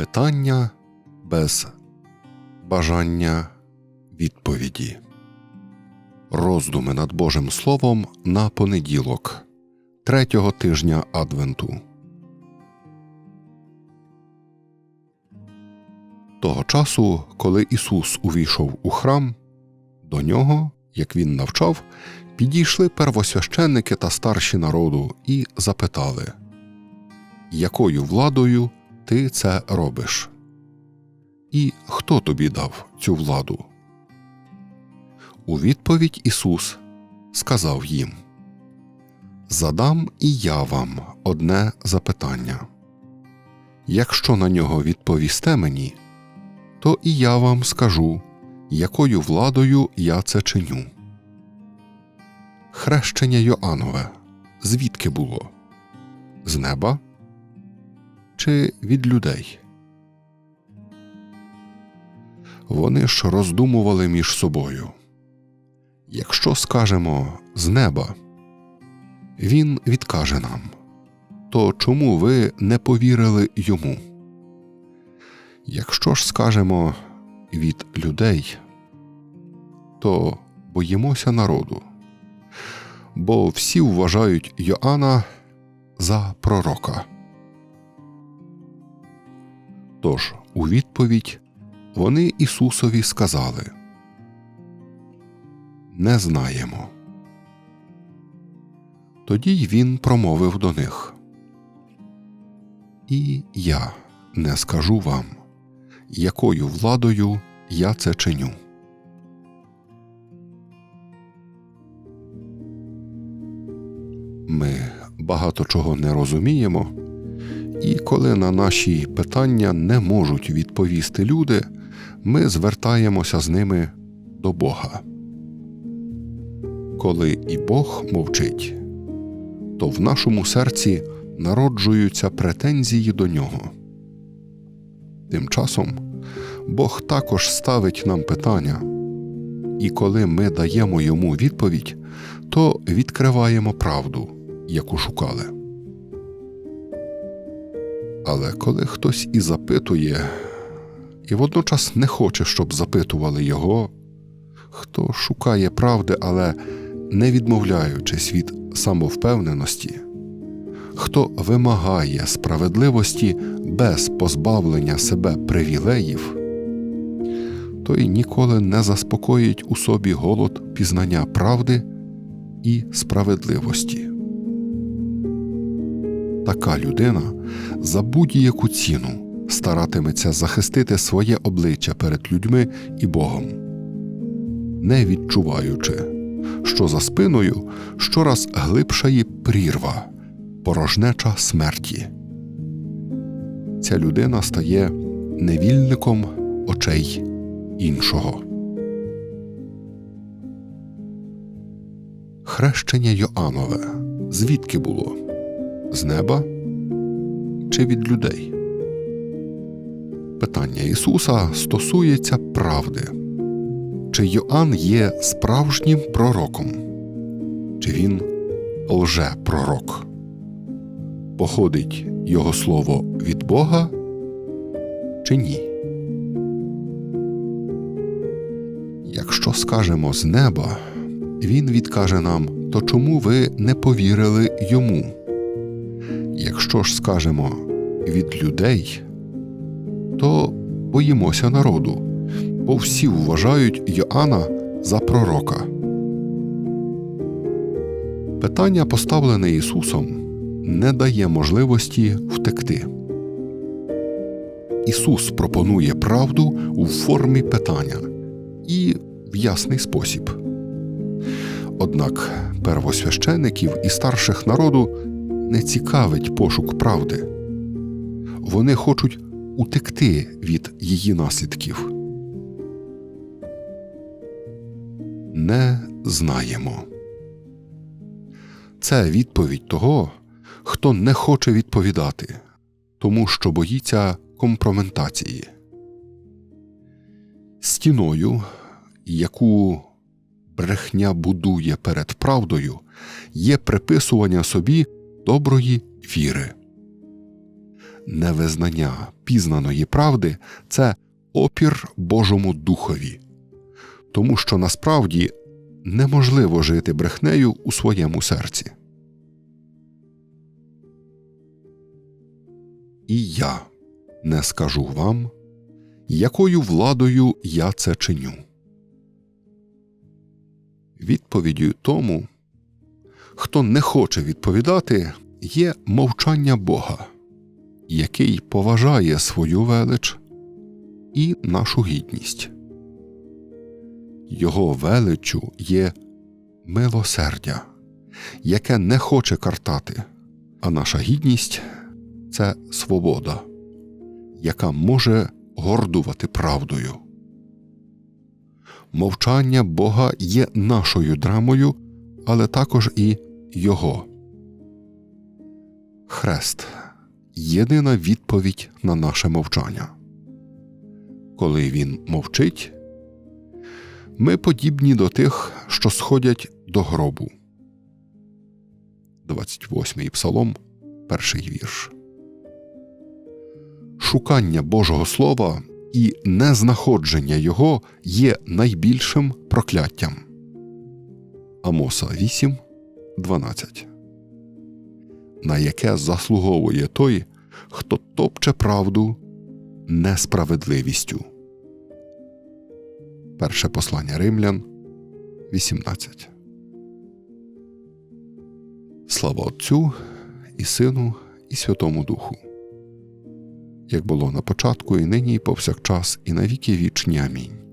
Питання без бажання відповіді. Роздуми над Божим Словом на понеділок, третього тижня Адвенту. Того часу, коли Ісус увійшов у храм, до нього, як він навчав, підійшли первосвященники та старші народу і запитали, якою владою ти це робиш? І хто тобі дав цю владу? У відповідь Ісус сказав їм Задам і я вам одне запитання. Якщо на нього відповісте мені, то і я вам скажу, якою владою я це чиню. Хрещення Йоанове звідки було? З неба чи від людей? Вони ж роздумували між собою. Якщо скажемо з неба, він відкаже нам то чому ви не повірили йому? Якщо ж скажемо від людей, то боїмося народу, бо всі вважають Йоанна за пророка. Тож у відповідь вони Ісусові сказали Не знаємо. Тоді й він промовив до них І я не скажу вам, якою владою я це чиню. Ми багато чого не розуміємо, і коли на наші питання не можуть відповісти люди, ми звертаємося з ними до Бога. Коли і Бог мовчить, то в нашому серці народжуються претензії до нього. Тим часом Бог також ставить нам питання, і коли ми даємо йому відповідь, то відкриваємо правду, яку шукали. Але коли хтось і запитує, і водночас не хоче, щоб запитували його, хто шукає правди, але не відмовляючись від самовпевненості, хто вимагає справедливості без позбавлення себе привілеїв, той ніколи не заспокоїть у собі голод пізнання правди і справедливості. Така людина за будь-яку ціну старатиметься захистити своє обличчя перед людьми і Богом, не відчуваючи, що за спиною щораз глибшає прірва, порожнеча смерті. Ця людина стає невільником очей іншого. Хрещення Йоанове звідки було? З неба чи від людей? Питання Ісуса стосується правди. Чи Йоанн є справжнім пророком? Чи він лже-пророк? Походить його слово від Бога чи ні? Якщо скажемо з неба, він відкаже нам, то чому ви не повірили йому? Якщо ж скажемо від людей, то боїмося народу, бо всі вважають Йоанна за пророка. Питання, поставлене Ісусом, не дає можливості втекти. Ісус пропонує правду у формі питання і в ясний спосіб. Однак первосвящеників і старших народу не цікавить пошук правди. Вони хочуть утекти від її наслідків. Не знаємо. Це відповідь того, хто не хоче відповідати, тому що боїться компроментації. Стіною, яку брехня будує перед правдою, є приписування собі доброї віри. невизнання пізнаної правди це опір Божому Духові, тому що насправді неможливо жити брехнею у своєму серці. І я не скажу вам, якою владою я це чиню. Відповіддю тому, хто не хоче відповідати, є мовчання Бога, який поважає свою велич і нашу гідність. Його величчю є милосердя, яке не хоче картати, а наша гідність це свобода, яка може гордувати правдою. Мовчання Бога є нашою драмою, але також і Його. Хрест єдина відповідь на наше мовчання. Коли він мовчить, ми подібні до тих, що сходять до гробу. 28-й псалом, перший вірш. Шукання Божого Слова і незнаходження Його є найбільшим прокляттям. Амоса 8, 12 На яке заслуговує той, хто топче правду несправедливістю. Перше послання Римлян 18. Слава Отцю і Сину, і Святому Духу. Як було на початку, і нині, і повсякчас, і на віки вічні. Амінь.